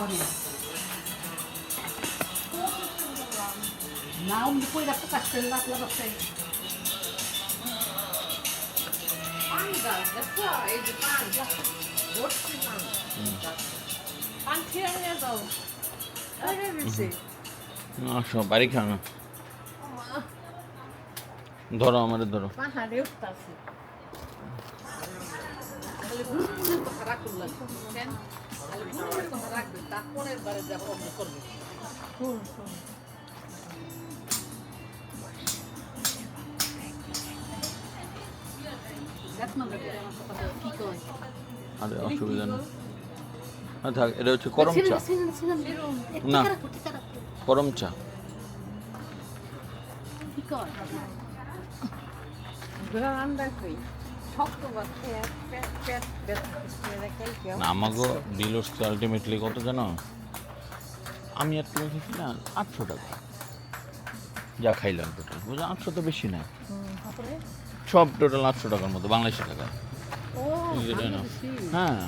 খাওয়া নেই না অমনি কইরা প্রকাশ করে আসো বাড়ি খাওয়া ধরো আমারে ধরো পাহাড়ে উঠতাছে রাখুন তাহলে কথা রাখবেন বারে যা অন্য আরে অসুবিধা নেই। থাক এটা হচ্ছে করম চা। না। না ঠিক আছে করম চা। কি কয় আমাকে বিল হচ্ছে আলটিমেটলি কত জানো? আমি আর তুমি খেয়েছি না আটশো টাকা। যা খাইলাম টোটাল বুঝলো আটশো তো বেশি না। সব টোটাল আটশো টাকার মতো বাংলাদেশি টাকা। হ্যাঁ।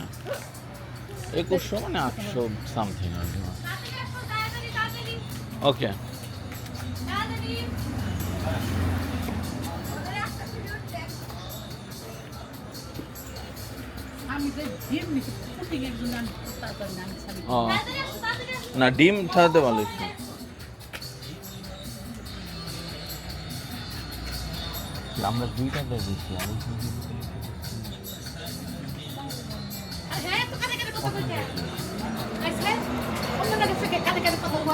একুশশো মানে আটশো সামথিং আর কি ওকে না ডিম থাকতে ভালো আমরা দুইটা দিচ্ছি আমি হ্যাঁ তো কানে কানে কথা বলছে আইছে অন্য কানে কানে কথা বলব?